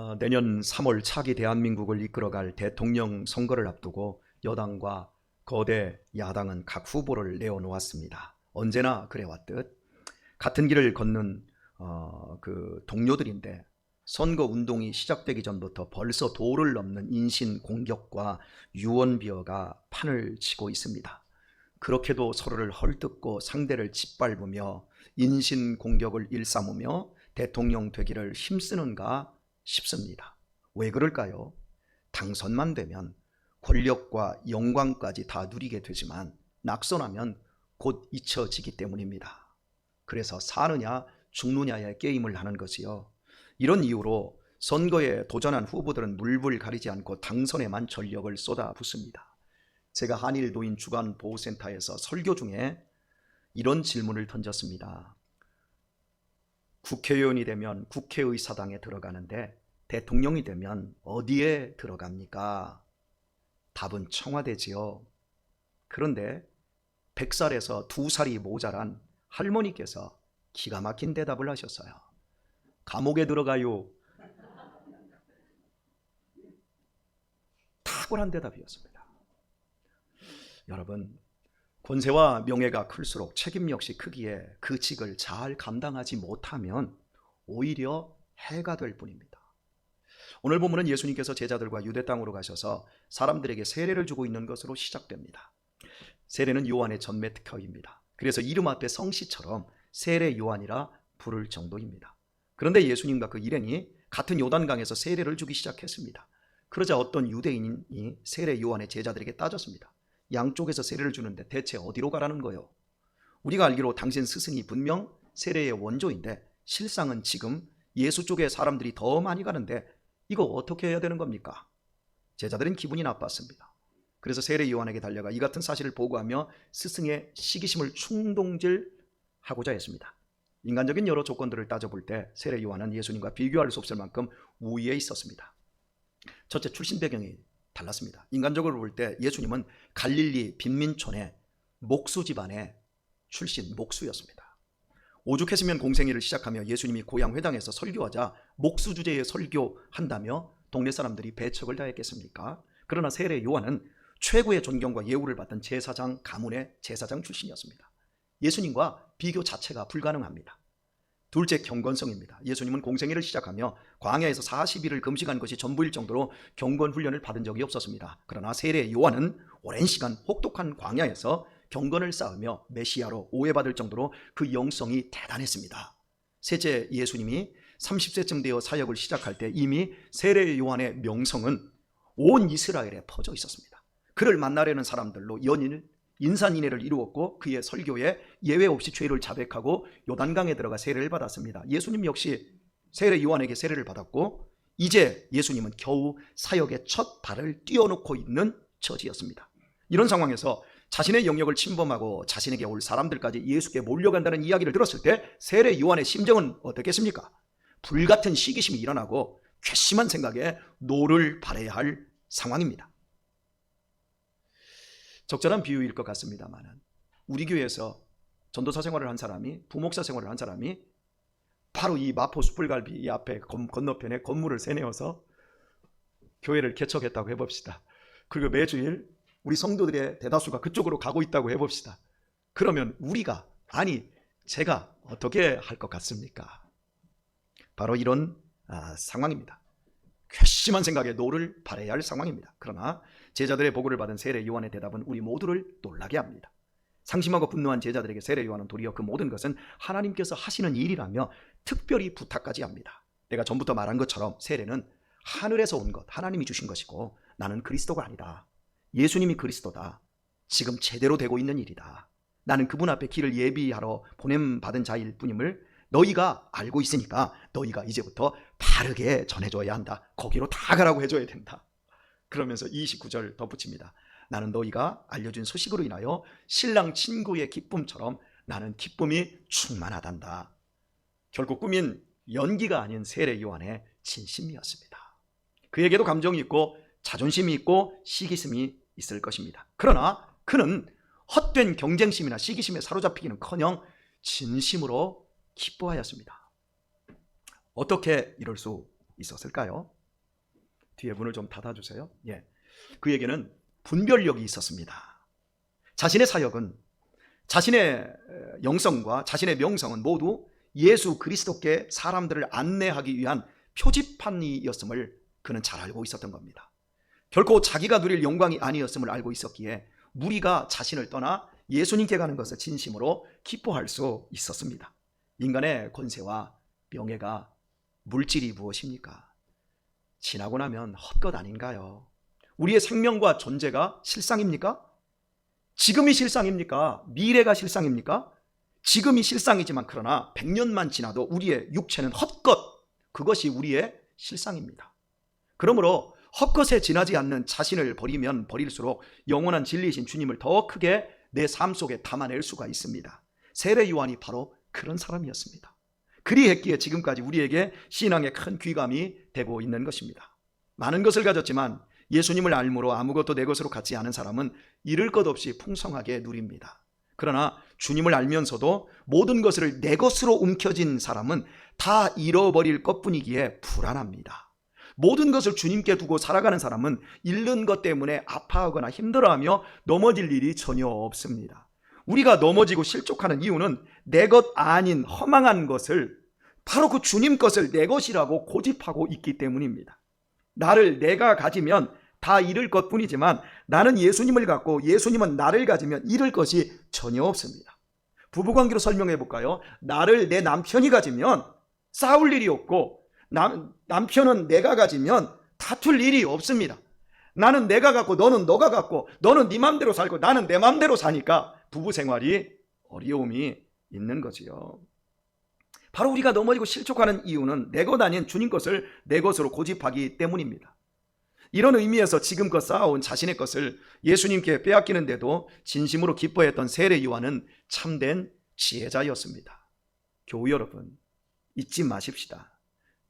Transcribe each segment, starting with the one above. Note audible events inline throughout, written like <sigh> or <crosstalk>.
어, 내년 3월 차기 대한민국을 이끌어갈 대통령 선거를 앞두고 여당과 거대 야당은 각 후보를 내어놓았습니다. 언제나 그래왔듯 같은 길을 걷는 어, 그 동료들인데 선거 운동이 시작되기 전부터 벌써 도를 넘는 인신 공격과 유언 비어가 판을 치고 있습니다. 그렇게도 서로를 헐뜯고 상대를 짓밟으며 인신 공격을 일삼으며 대통령 되기를 힘쓰는가 싶습니다. 왜 그럴까요? 당선만 되면 권력과 영광까지 다 누리게 되지만 낙선하면 곧 잊혀지기 때문입니다. 그래서 사느냐 죽느냐의 게임을 하는 것이요. 이런 이유로 선거에 도전한 후보들은 물불 가리지 않고 당선에만 전력을 쏟아붓습니다. 제가 한일 노인 주간 보호센터에서 설교 중에 이런 질문을 던졌습니다. 국회의원이 되면 국회의사당에 들어가는데 대통령이 되면 어디에 들어갑니까? 답은 청와대지요. 그런데 100살에서 2살이 모자란 할머니께서 기가 막힌 대답을 하셨어요. 감옥에 들어가요. 탁월한 대답이었습니다. 여러분, 권세와 명예가 클수록 책임 역시 크기에 그 직을 잘 감당하지 못하면 오히려 해가 될 뿐입니다. 오늘 본문은 예수님께서 제자들과 유대 땅으로 가셔서 사람들에게 세례를 주고 있는 것으로 시작됩니다. 세례는 요한의 전매 특허입니다. 그래서 이름 앞에 성씨처럼 세례 요한이라 부를 정도입니다. 그런데 예수님과 그 일행이 같은 요단강에서 세례를 주기 시작했습니다. 그러자 어떤 유대인이 세례 요한의 제자들에게 따졌습니다. 양쪽에서 세례를 주는데 대체 어디로 가라는 거요? 우리가 알기로 당신 스승이 분명 세례의 원조인데 실상은 지금 예수 쪽에 사람들이 더 많이 가는데 이거 어떻게 해야 되는 겁니까? 제자들은 기분이 나빴습니다. 그래서 세례 요한에게 달려가 이 같은 사실을 보고하며 스승의 시기심을 충동질하고자 했습니다. 인간적인 여러 조건들을 따져볼 때 세례 요한은 예수님과 비교할 수 없을 만큼 우위에 있었습니다. 첫째 출신 배경이 달랐습니다. 인간적으로 볼 때 예수님은 갈릴리 빈민촌의 목수 집안의 출신 목수였습니다. 오죽했으면 공생애를 시작하며 예수님이 고향 회당에서 설교하자 목수 주제의 설교한다며 동네 사람들이 배척을 다했겠습니까? 그러나 세례 요한은 최고의 존경과 예우를 받던 제사장 가문의 제사장 출신이었습니다. 예수님과 비교 자체가 불가능합니다. 둘째 경건성입니다. 예수님은 공생애를 시작하며 광야에서 40일을 금식한 것이 전부일 정도로 경건 훈련을 받은 적이 없었습니다. 그러나 세례 요한은 오랜 시간 혹독한 광야에서 경건을 쌓으며 메시아로 오해받을 정도로 그 영성이 대단했습니다. 셋째 예수님이 30세쯤 되어 사역을 시작할 때 이미 세례 요한의 명성은 온 이스라엘에 퍼져 있었습니다. 그를 만나려는 사람들로 연인을 인산인해를 이루었고 그의 설교에 예외 없이 죄를 자백하고 요단강에 들어가 세례를 받았습니다. 예수님 역시 세례 요한에게 세례를 받았고 이제 예수님은 겨우 사역의 첫 발을 띄워놓고 있는 처지였습니다. 이런 상황에서 자신의 영역을 침범하고 자신에게 올 사람들까지 예수께 몰려간다는 이야기를 들었을 때 세례 요한의 심정은 어떻겠습니까? 불같은 시기심이 일어나고 괘씸한 생각에 노를 발해야 할 상황입니다. 적절한 비유일 것 같습니다만은 우리 교회에서 전도사 생활을 한 사람이 부목사 생활을 한 사람이 바로 이 마포 숯불갈비 이 앞에 건너편에 건물을 세내어서 교회를 개척했다고 해봅시다. 그리고 매주일 우리 성도들의 대다수가 그쪽으로 가고 있다고 해봅시다. 그러면 우리가 아니 제가 어떻게 할 것 같습니까? 바로 이런 아, 상황입니다. 괘씸한 생각에 노를 발해야 할 상황입니다. 그러나 제자들의 보고를 받은 세례 요한의 대답은 우리 모두를 놀라게 합니다. 상심하고 분노한 제자들에게 세례 요한은 도리어 그 모든 것은 하나님께서 하시는 일이라며 특별히 부탁까지 합니다. 내가 전부터 말한 것처럼 세례는 하늘에서 온 것, 하나님이 주신 것이고 나는 그리스도가 아니다. 예수님이 그리스도다. 지금 제대로 되고 있는 일이다. 나는 그분 앞에 길을 예비하러 보냄 받은 자일 뿐임을 너희가 알고 있으니까 너희가 이제부터 바르게 전해줘야 한다. 거기로 다 가라고 해줘야 된다. 그러면서 29절 덧붙입니다. 나는 너희가 알려준 소식으로 인하여 신랑 친구의 기쁨처럼 나는 기쁨이 충만하단다. 결국 꿈인 연기가 아닌 세례 요한의 진심이었습니다. 그에게도 감정이 있고 자존심이 있고 시기심이 있을 것입니다. 그러나 그는 헛된 경쟁심이나 시기심에 사로잡히기는커녕 진심으로 기뻐하였습니다. 어떻게 이럴 수 있었을까요? 뒤에 문을 좀 닫아주세요. 예. 그에게는 분별력이 있었습니다. 자신의 사역은 자신의 영성과 자신의 명성은 모두 예수 그리스도께 사람들을 안내하기 위한 표지판이었음을 그는 잘 알고 있었던 겁니다. 결코 자기가 누릴 영광이 아니었음을 알고 있었기에 무리가 자신을 떠나 예수님께 가는 것을 진심으로 기뻐할 수 있었습니다. 인간의 권세와 명예가 물질이 무엇입니까? 지나고 나면 헛것 아닌가요? 우리의 생명과 존재가 실상입니까? 지금이 실상입니까? 미래가 실상입니까? 지금이 실상이지만 그러나 100년만 지나도 우리의 육체는 헛것, 그것이 우리의 실상입니다. 그러므로 헛것에 지나지 않는 자신을 버리면 버릴수록 영원한 진리이신 주님을 더 크게 내 삶 속에 담아낼 수가 있습니다. 세례 요한이 바로 그런 사람이었습니다. 그리했기에 지금까지 우리에게 신앙의 큰 귀감이 되고 있는 것입니다. 많은 것을 가졌지만 예수님을 알므로 아무것도 내 것으로 갖지 않은 사람은 잃을 것 없이 풍성하게 누립니다. 그러나 주님을 알면서도 모든 것을 내 것으로 움켜진 사람은 다 잃어버릴 것뿐이기에 불안합니다. 모든 것을 주님께 두고 살아가는 사람은 잃는 것 때문에 아파하거나 힘들어하며 넘어질 일이 전혀 없습니다. 우리가 넘어지고 실족하는 이유는 내 것 아닌 허망한 것을 바로 그 주님 것을 내 것이라고 고집하고 있기 때문입니다. 나를 내가 가지면 다 잃을 것 뿐이지만 나는 예수님을 갖고 예수님은 나를 가지면 잃을 것이 전혀 없습니다. 부부관계로 설명해 볼까요? 나를 내 남편이 가지면 싸울 일이 없고 남, 남편은 내가 가지면 다툴 일이 없습니다. 나는 내가 갖고 너는 너가 갖고 너는 네 맘대로 살고 나는 내 맘대로 사니까 부부 생활이 어려움이 있는 거지요. 바로 우리가 넘어지고 실족하는 이유는 내 것 아닌 주님 것을 내 것으로 고집하기 때문입니다. 이런 의미에서 지금껏 쌓아온 자신의 것을 예수님께 빼앗기는데도 진심으로 기뻐했던 세례 요한은 참된 지혜자였습니다. 교우 여러분, 잊지 마십시다.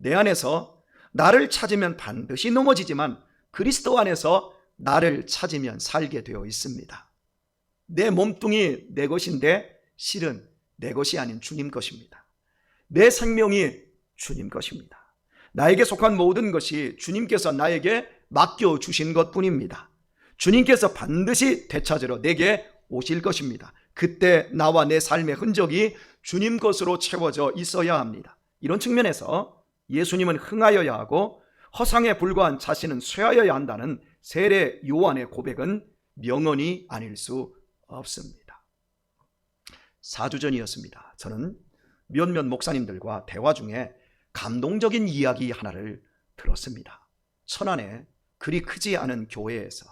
내 안에서 나를 찾으면 반드시 넘어지지만 그리스도 안에서 나를 찾으면 살게 되어 있습니다. 내 몸뚱이 내 것인데 실은 내 것이 아닌 주님 것입니다. 내 생명이 주님 것입니다. 나에게 속한 모든 것이 주님께서 나에게 맡겨 주신 것 뿐입니다. 주님께서 반드시 되찾으러 내게 오실 것입니다. 그때 나와 내 삶의 흔적이 주님 것으로 채워져 있어야 합니다. 이런 측면에서 예수님은 흥하여야 하고 허상에 불과한 자신은 쇠하여야 한다는 세례 요한의 고백은 명언이 아닐 수 없습니다. 4주 전이었습니다. 저는 몇몇 목사님들과 대화 중에 감동적인 이야기 하나를 들었습니다. 천안에 그리 크지 않은 교회에서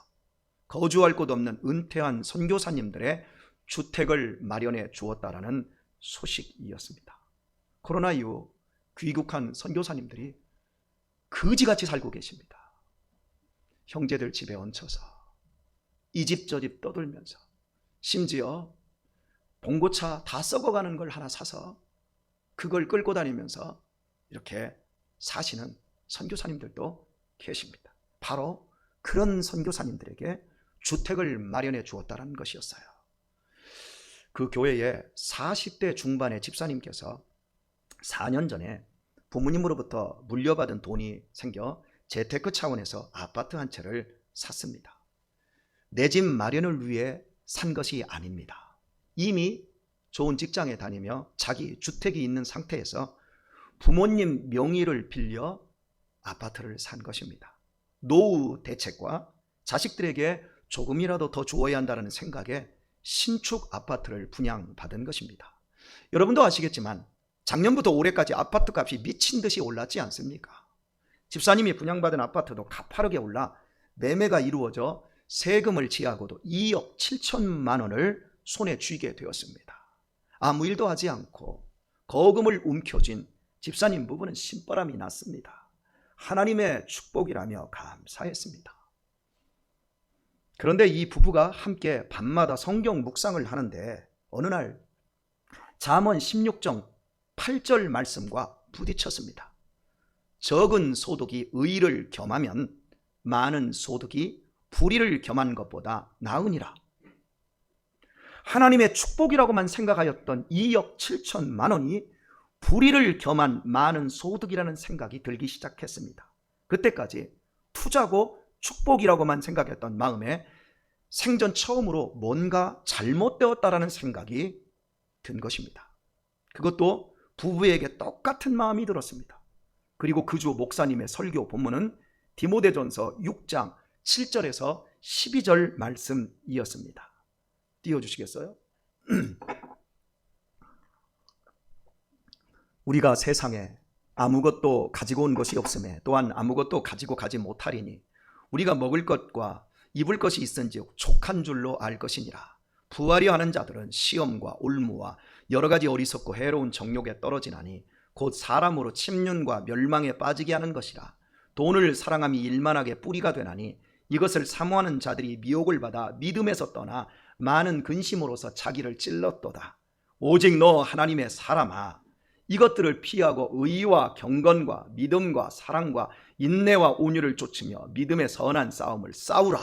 거주할 곳 없는 은퇴한 선교사님들의 주택을 마련해 주었다라는 소식이었습니다. 코로나 이후 귀국한 선교사님들이 거지같이 살고 계십니다. 형제들 집에 얹혀서 이 집 저 집 떠들면서 심지어 봉고차 다 썩어가는 걸 하나 사서 그걸 끌고 다니면서 이렇게 사시는 선교사님들도 계십니다. 바로 그런 선교사님들에게 주택을 마련해 주었다는 것이었어요. 그 교회에 40대 중반의 집사님께서 4년 전에 부모님으로부터 물려받은 돈이 생겨 재테크 차원에서 아파트 한 채를 샀습니다. 내 집 마련을 위해 산 것이 아닙니다. 이미 좋은 직장에 다니며 자기 주택이 있는 상태에서 부모님 명의를 빌려 아파트를 산 것입니다. 노후 대책과 자식들에게 조금이라도 더 주어야 한다는 생각에 신축 아파트를 분양받은 것입니다. 여러분도 아시겠지만 작년부터 올해까지 아파트 값이 미친 듯이 올랐지 않습니까? 집사님이 분양받은 아파트도 가파르게 올라 매매가 이루어져 세금을 지하고도 2억 7천만 원을 손에 쥐게 되었습니다. 아무 일도 하지 않고 거금을 움켜쥔 집사님 부부는 신바람이 났습니다. 하나님의 축복이라며 감사했습니다. 그런데 이 부부가 함께 밤마다 성경 묵상을 하는데 어느 날 잠언 16장 8절 말씀과 부딪혔습니다. 적은 소득이 의를 겸하면 많은 소득이 불의를 겸한 것보다 나으니라. 하나님의 축복이라고만 생각하였던 2억 7천만 원이 불의를 겸한 많은 소득이라는 생각이 들기 시작했습니다. 그때까지 투자고 축복이라고만 생각했던 마음에 생전 처음으로 뭔가 잘못되었다라는 생각이 든 것입니다. 그것도 부부에게 똑같은 마음이 들었습니다. 그리고 그 주 목사님의 설교 본문은 디모데전서 6장 7절에서 12절 말씀이었습니다. 띄워주시겠어요? <clears throat> 우리가 세상에 아무것도 가지고 온 것이 없음에 또한 아무것도 가지고 가지 못하리니 우리가 먹을 것과 입을 것이 있은즉 족한 줄로 알 것이니라. 부하려 하는 자들은 시험과 올무와 여러 가지 어리석고 해로운 정욕에 떨어지나니 곧 사람으로 침륜과 멸망에 빠지게 하는 것이라. 돈을 사랑함이 일만하게 뿌리가 되나니 이것을 사모하는 자들이 미혹을 받아 믿음에서 떠나 많은 근심으로서 자기를 찔렀도다. 오직 너 하나님의 사람아 이것들을 피하고 의와 경건과 믿음과 사랑과 인내와 온유를 쫓으며 믿음의 선한 싸움을 싸우라.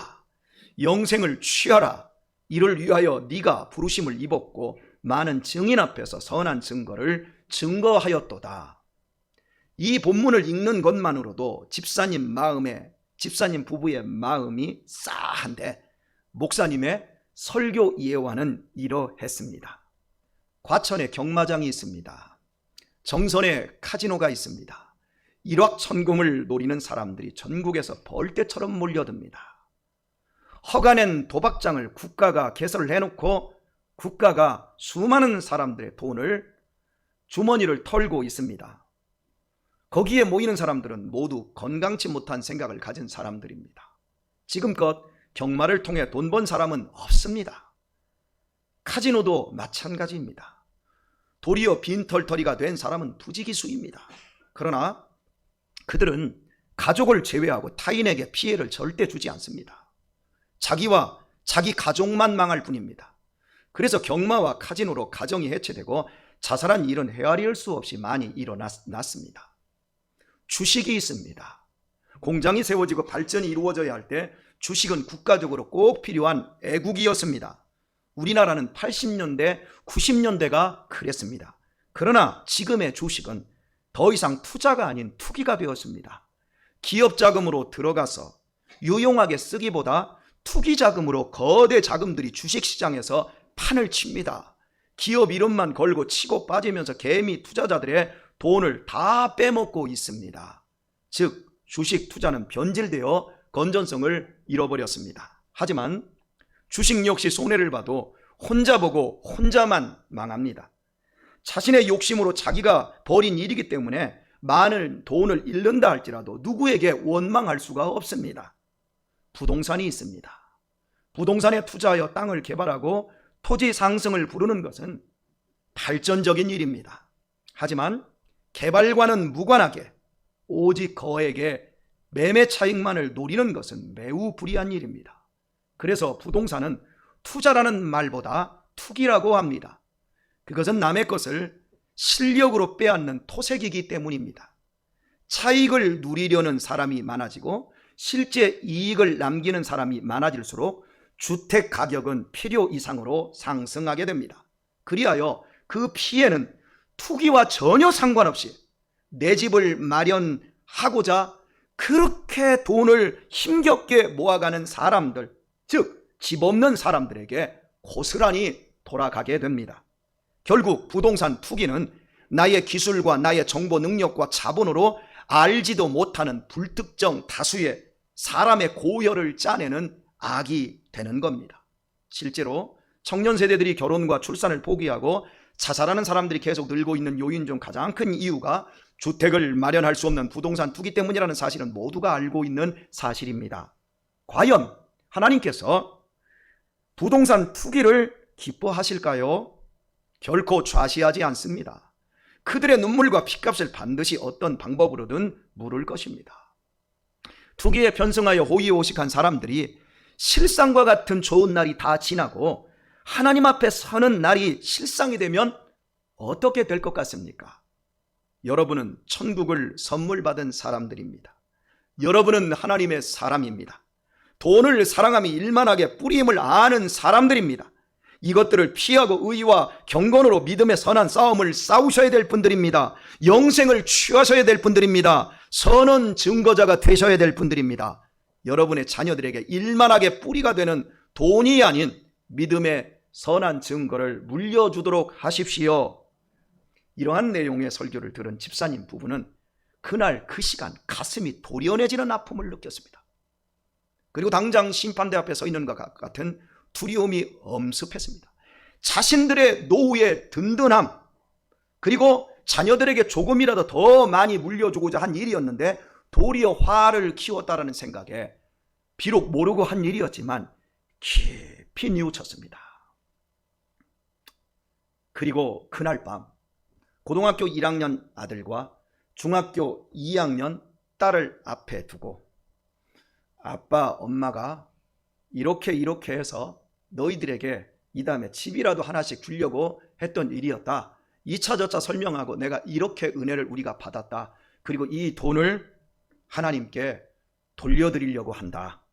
영생을 취하라. 이를 위하여 네가 부르심을 입었고 많은 증인 앞에서 선한 증거를 증거하였도다. 이 본문을 읽는 것만으로도 집사님 마음에 집사님 부부의 마음이 싸한데 목사님의 설교 예화는 이러했습니다. 과천에 경마장이 있습니다. 정선에 카지노가 있습니다. 일확천금을 노리는 사람들이 전국에서 벌떼처럼 몰려듭니다. 허가낸 도박장을 국가가 개설을 해놓고 국가가 수많은 사람들의 돈을 주머니를 털고 있습니다. 거기에 모이는 사람들은 모두 건강치 못한 생각을 가진 사람들입니다. 지금껏 경마를 통해 돈 번 사람은 없습니다. 카지노도 마찬가지입니다. 도리어 빈털터리가 된 사람은 부지기수입니다. 그러나 그들은 가족을 제외하고 타인에게 피해를 절대 주지 않습니다. 자기와 자기 가족만 망할 뿐입니다. 그래서 경마와 카지노로 가정이 해체되고 자살한 일은 헤아릴 수 없이 많이 일어났습니다. 주식이 있습니다. 공장이 세워지고 발전이 이루어져야 할 때 주식은 국가적으로 꼭 필요한 애국이었습니다. 우리나라는 80년대, 90년대가 그랬습니다. 그러나 지금의 주식은 더 이상 투자가 아닌 투기가 되었습니다. 기업 자금으로 들어가서 유용하게 쓰기보다 투기 자금으로 거대 자금들이 주식 시장에서 판을 칩니다. 기업 이름만 걸고 치고 빠지면서 개미 투자자들의 돈을 다 빼먹고 있습니다. 즉, 주식 투자는 변질되어 건전성을 잃어버렸습니다. 하지만 주식 역시 손해를 봐도 혼자 보고 혼자만 망합니다. 자신의 욕심으로 자기가 벌인 일이기 때문에 많은 돈을 잃는다 할지라도 누구에게 원망할 수가 없습니다. 부동산이 있습니다. 부동산에 투자하여 땅을 개발하고 토지 상승을 부르는 것은 발전적인 일입니다. 하지만 개발과는 무관하게 오직 거액의 매매 차익만을 노리는 것은 매우 불이한 일입니다. 그래서 부동산은 투자라는 말보다 투기라고 합니다. 그것은 남의 것을 실력으로 빼앗는 토색이기 때문입니다. 차익을 누리려는 사람이 많아지고 실제 이익을 남기는 사람이 많아질수록 주택 가격은 필요 이상으로 상승하게 됩니다. 그리하여 그 피해는 투기와 전혀 상관없이 내 집을 마련하고자 그렇게 돈을 힘겹게 모아가는 사람들, 즉, 집 없는 사람들에게 고스란히 돌아가게 됩니다. 결국 부동산 투기는 나의 기술과 나의 정보 능력과 자본으로 알지도 못하는 불특정 다수의 사람의 고혈을 짜내는 악이 되는 겁니다. 실제로 청년 세대들이 결혼과 출산을 포기하고 자살하는 사람들이 계속 늘고 있는 요인 중 가장 큰 이유가 주택을 마련할 수 없는 부동산 투기 때문이라는 사실은 모두가 알고 있는 사실입니다. 과연 하나님께서 부동산 투기를 기뻐하실까요? 결코 좌시하지 않습니다. 그들의 눈물과 피값을 반드시 어떤 방법으로든 물을 것입니다. 투기에 편승하여 호의호식한 사람들이 실상과 같은 좋은 날이 다 지나고 하나님 앞에 서는 날이 실상이 되면 어떻게 될 것 같습니까? 여러분은 천국을 선물 받은 사람들입니다. 여러분은 하나님의 사람입니다. 돈을 사랑함이 일만하게 뿌림을 아는 사람들입니다. 이것들을 피하고 의와 경건으로 믿음의 선한 싸움을 싸우셔야 될 분들입니다. 영생을 취하셔야 될 분들입니다. 선언 증거자가 되셔야 될 분들입니다. 여러분의 자녀들에게 일만하게 뿌리가 되는 돈이 아닌 믿음의 선한 증거를 물려주도록 하십시오. 이러한 내용의 설교를 들은 집사님 부부는 그날 그 시간 가슴이 도련해지는 아픔을 느꼈습니다. 그리고 당장 심판대 앞에 서 있는 것 같은 두려움이 엄습했습니다. 자신들의 노후의 든든함, 그리고 자녀들에게 조금이라도 더 많이 물려주고자 한 일이었는데 도리어 화를 키웠다라는 생각에 비록 모르고 한 일이었지만 깊이 뉘우쳤습니다. 그리고 그날 밤 고등학교 1학년 아들과 중학교 2학년 딸을 앞에 두고 아빠, 엄마가 이렇게 이렇게 해서 너희들에게 이 다음에 집이라도 하나씩 주려고 했던 일이었다. 2차 저차 설명하고 내가 이렇게 은혜를 우리가 받았다. 그리고 이 돈을 하나님께 돌려드리려고 한다.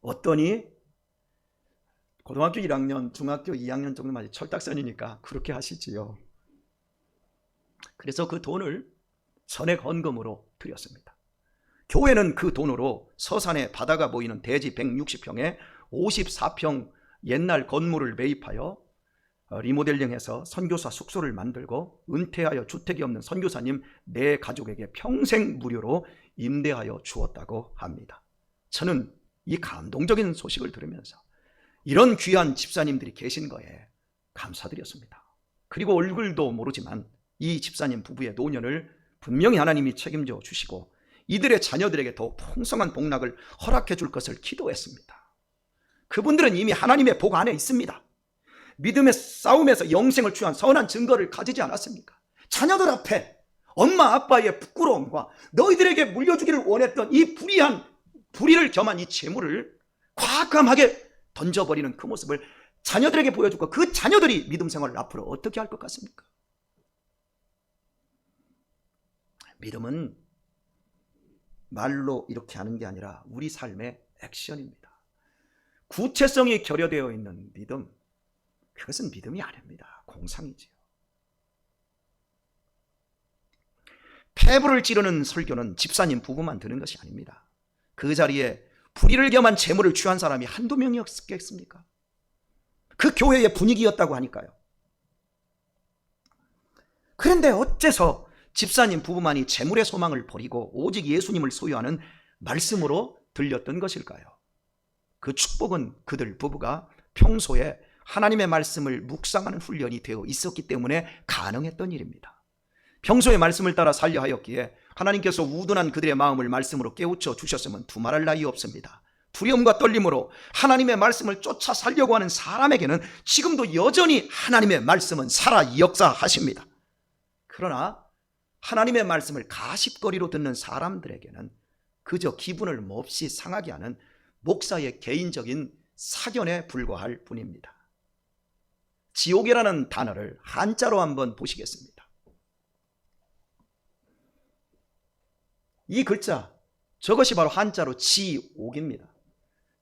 어떠니? 고등학교 1학년, 중학교 2학년 정도만 철딱선이니까 그렇게 하시지요. 그래서 그 돈을 선의 건금으로 드렸습니다. 교회는 그 돈으로 서산에 바다가 보이는 대지 160평에 54평 옛날 건물을 매입하여 어, 리모델링해서 선교사 숙소를 만들고 은퇴하여 주택이 없는 선교사님 내 가족에게 평생 무료로 임대하여 주었다고 합니다. 저는 이 감동적인 소식을 들으면서 이런 귀한 집사님들이 계신 거에 감사드렸습니다. 그리고 얼굴도 모르지만 이 집사님 부부의 노년을 분명히 하나님이 책임져 주시고 이들의 자녀들에게 더 풍성한 복락을 허락해 줄 것을 기도했습니다. 그분들은 이미 하나님의 복 안에 있습니다. 믿음의 싸움에서 영생을 취한 선한 증거를 가지지 않았습니까? 자녀들 앞에 엄마 아빠의 부끄러움과 너희들에게 물려주기를 원했던 이 불의한 불의를 겸한 이 재물을 과감하게 던져버리는 그 모습을 자녀들에게 보여주고 그 자녀들이 믿음 생활을 앞으로 어떻게 할 것 같습니까? 믿음은 말로 이렇게 하는 게 아니라 우리 삶의 액션입니다. 구체성이 결여되어 있는 믿음, 그것은 믿음이 아닙니다. 공상이지요. 폐부를 찌르는 설교는 집사님 부부만 드는 것이 아닙니다. 그 자리에 불의를 겸한 재물을 취한 사람이 한두 명이었겠습니까? 그 교회의 분위기였다고 하니까요. 그런데 어째서 집사님 부부만이 재물의 소망을 버리고 오직 예수님을 소유하는 말씀으로 들렸던 것일까요? 그 축복은 그들 부부가 평소에 하나님의 말씀을 묵상하는 훈련이 되어 있었기 때문에 가능했던 일입니다. 평소에 말씀을 따라 살려 하였기에 하나님께서 우둔한 그들의 마음을 말씀으로 깨우쳐 주셨으면 두말할 나위 없습니다. 두려움과 떨림으로 하나님의 말씀을 쫓아 살려고 하는 사람에게는 지금도 여전히 하나님의 말씀은 살아 역사하십니다. 그러나 하나님의 말씀을 가십거리로 듣는 사람들에게는 그저 기분을 몹시 상하게 하는 목사의 개인적인 사견에 불과할 뿐입니다. 지옥이라는 단어를 한자로 한번 보시겠습니다. 이 글자, 저것이 바로 한자로 지옥입니다.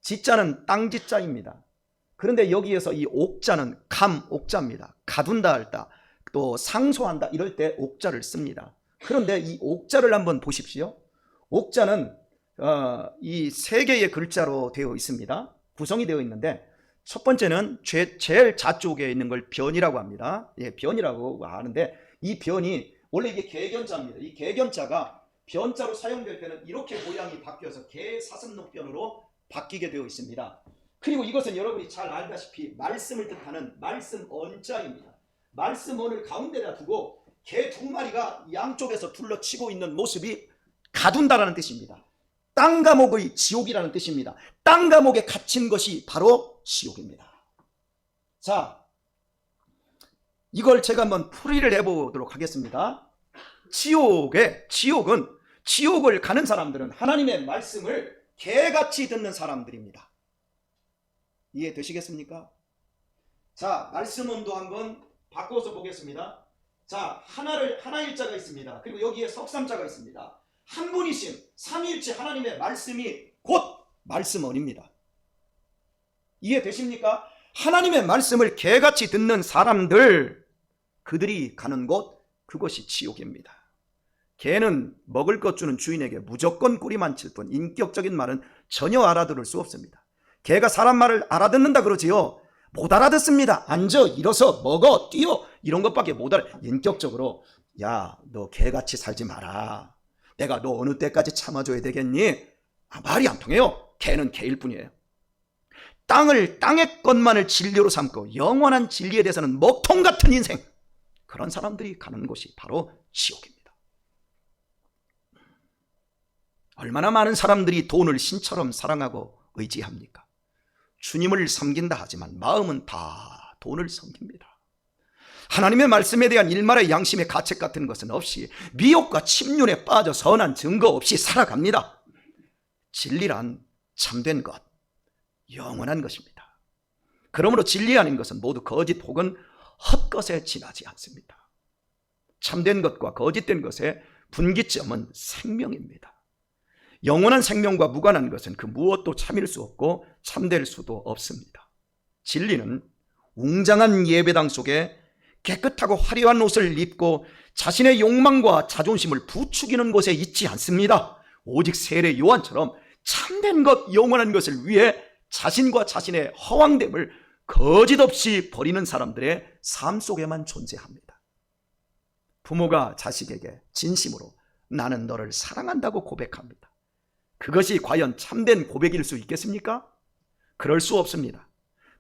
지자는 땅지자입니다. 그런데 여기에서 이 옥자는 감옥자입니다. 가둔다 할 때, 또 상소한다 이럴 때 옥자를 씁니다. 그런데 이 옥자를 한번 보십시오. 옥자는 어, 이세 개의 글자로 되어 있습니다. 구성이 되어 있는데 첫 번째는 제, 제일 좌쪽에 있는 걸 변이라고 합니다. 예, 변이라고 하는데 이 변이 원래 이게 개견자입니다. 이 개견자가 변자로 사용될 때는 이렇게 모양이 바뀌어서 개 사슴록변으로 바뀌게 되어 있습니다. 그리고 이것은 여러분이 잘 알다시피 말씀을 뜻하는 말씀 언자입니다. 말씀 언을 가운데다 두고 개 두 마리가 양쪽에서 둘러치고 있는 모습이 가둔다라는 뜻입니다. 땅 감옥의 지옥이라는 뜻입니다. 땅 감옥에 갇힌 것이 바로 지옥입니다. 자, 이걸 제가 한번 풀이를 해보도록 하겠습니다. 지옥에 지옥은 지옥을 가는 사람들은 하나님의 말씀을 개같이 듣는 사람들입니다. 이해되시겠습니까? 자, 말씀원도 한번 바꿔서 보겠습니다. 자, 하나를 하나일자가 있습니다. 그리고 여기에 석삼자가 있습니다. 한 분이신 삼위일체 하나님의 말씀이 곧 말씀원입니다. 이해되십니까? 하나님의 말씀을 개같이 듣는 사람들, 그들이 가는 곳, 그것이 지옥입니다. 개는 먹을 것 주는 주인에게 무조건 꼬리만 칠 뿐 인격적인 말은 전혀 알아들을 수 없습니다. 개가 사람 말을 알아듣는다 그러지요. 못 알아듣습니다. 앉아, 일어서, 먹어, 뛰어 이런 것밖에 못 알아. 인격적으로 야, 너 개같이 살지 마라. 내가 너 어느 때까지 참아줘야 되겠니? 아, 말이 안 통해요. 개는 개일 뿐이에요. 땅을 땅의 것만을 진리로 삼고 영원한 진리에 대해서는 먹통 같은 인생. 그런 사람들이 가는 곳이 바로 지옥입니다. 얼마나 많은 사람들이 돈을 신처럼 사랑하고 의지합니까? 주님을 섬긴다 하지만 마음은 다 돈을 섬깁니다. 하나님의 말씀에 대한 일말의 양심의 가책 같은 것은 없이 미혹과 침륜에 빠져 선한 증거 없이 살아갑니다. 진리란 참된 것, 영원한 것입니다. 그러므로 진리 아닌 것은 모두 거짓 혹은 헛것에 지나지 않습니다. 참된 것과 거짓된 것의 분기점은 생명입니다. 영원한 생명과 무관한 것은 그 무엇도 참일 수 없고 참될 수도 없습니다. 진리는 웅장한 예배당 속에 깨끗하고 화려한 옷을 입고 자신의 욕망과 자존심을 부추기는 곳에 있지 않습니다. 오직 세례 요한처럼 참된 것, 영원한 것을 위해 자신과 자신의 허황됨을 거짓 없이 버리는 사람들의 삶 속에만 존재합니다. 부모가 자식에게 진심으로 나는 너를 사랑한다고 고백합니다. 그것이 과연 참된 고백일 수 있겠습니까? 그럴 수 없습니다.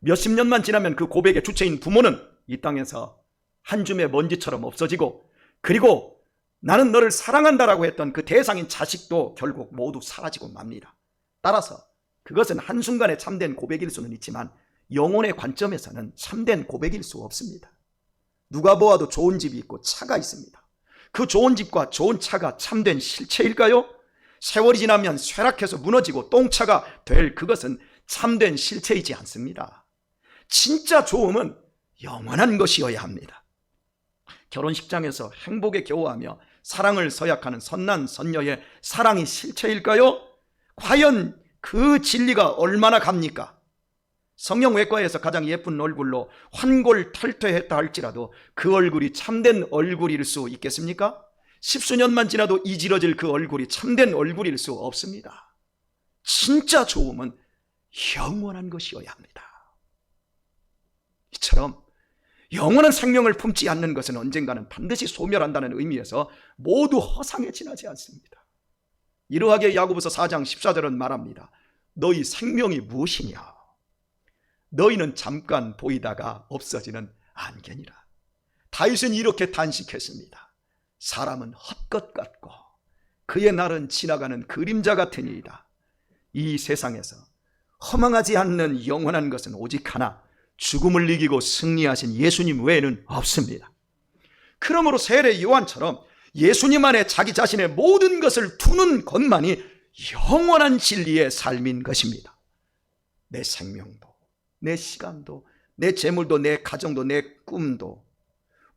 몇십 년만 지나면 그 고백의 주체인 부모는 이 땅에서 한 줌의 먼지처럼 없어지고 그리고 나는 너를 사랑한다라고 했던 그 대상인 자식도 결국 모두 사라지고 맙니다. 따라서 그것은 한순간에 참된 고백일 수는 있지만 영혼의 관점에서는 참된 고백일 수 없습니다. 누가 보아도 좋은 집이 있고 차가 있습니다. 그 좋은 집과 좋은 차가 참된 실체일까요? 세월이 지나면 쇠락해서 무너지고 똥차가 될 그것은 참된 실체이지 않습니다. 진짜 좋음은 영원한 것이어야 합니다. 결혼식장에서 행복에 겨워하며 사랑을 서약하는 선난 선녀의 사랑이 실체일까요? 과연 그 진리가 얼마나 갑니까? 성형외과에서 가장 예쁜 얼굴로 환골 탈퇴했다 할지라도 그 얼굴이 참된 얼굴일 수 있겠습니까? 십수년만 지나도 이지러질 그 얼굴이 참된 얼굴일 수 없습니다. 진짜 좋음은 영원한 것이어야 합니다. 이처럼 영원한 생명을 품지 않는 것은 언젠가는 반드시 소멸한다는 의미에서 모두 허상에 지나지 않습니다. 이러하게 야고보서 4장 14절은 말합니다. 너희 생명이 무엇이냐? 너희는 잠깐 보이다가 없어지는 안개니라. 다윗은 이렇게 단식했습니다. 사람은 헛것 같고 그의 날은 지나가는 그림자 같으니이다. 이 세상에서 허망하지 않는 영원한 것은 오직 하나 죽음을 이기고 승리하신 예수님 외에는 없습니다. 그러므로 세례 요한처럼 예수님 안에 자기 자신의 모든 것을 두는 것만이 영원한 진리의 삶인 것입니다. 내 생명도, 내 시간도, 내 재물도, 내 가정도, 내 꿈도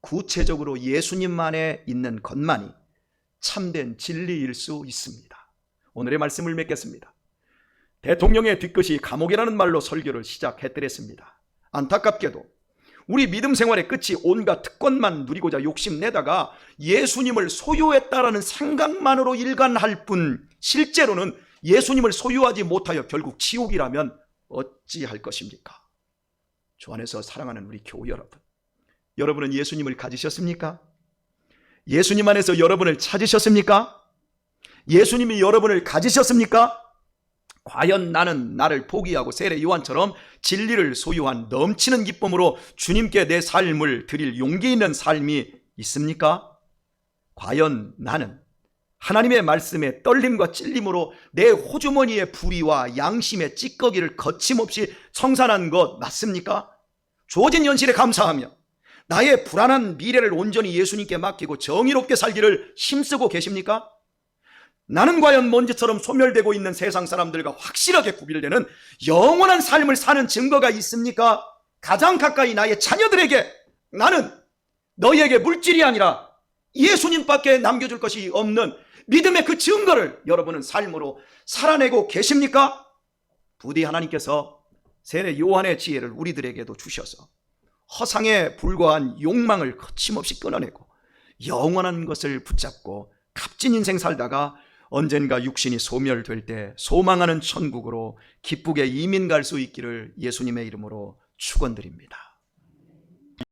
구체적으로 예수님만에 있는 것만이 참된 진리일 수 있습니다. 오늘의 말씀을 맺겠습니다. 대통령의 뒤끝이 감옥이라는 말로 설교를 시작했더랬습니다. 안타깝게도 우리 믿음 생활의 끝이 온갖 특권만 누리고자 욕심내다가 예수님을 소유했다라는 생각만으로 일관할 뿐 실제로는 예수님을 소유하지 못하여 결국 지옥이라면 어찌할 것입니까? 주 안에서 사랑하는 우리 교우 여러분. 여러분은 예수님을 가지셨습니까? 예수님 안에서 여러분을 찾으셨습니까? 예수님이 여러분을 가지셨습니까? 과연 나는 나를 포기하고 세례 요한처럼 진리를 소유한 넘치는 기쁨으로 주님께 내 삶을 드릴 용기 있는 삶이 있습니까? 과연 나는 하나님의 말씀에 떨림과 찔림으로 내 호주머니의 불의와 양심의 찌꺼기를 거침없이 청산한 것 맞습니까? 주어진 현실에 감사하며 나의 불안한 미래를 온전히 예수님께 맡기고 정의롭게 살기를 힘쓰고 계십니까? 나는 과연 먼지처럼 소멸되고 있는 세상 사람들과 확실하게 구별되는 영원한 삶을 사는 증거가 있습니까? 가장 가까이 나의 자녀들에게 나는 너희에게 물질이 아니라 예수님밖에 남겨줄 것이 없는 믿음의 그 증거를 여러분은 삶으로 살아내고 계십니까? 부디 하나님께서 세례 요한의 지혜를 우리들에게도 주셔서 허상에 불과한 욕망을 거침없이 끊어내고 영원한 것을 붙잡고 값진 인생 살다가 언젠가 육신이 소멸될 때 소망하는 천국으로 기쁘게 이민 갈 수 있기를 예수님의 이름으로 축원드립니다.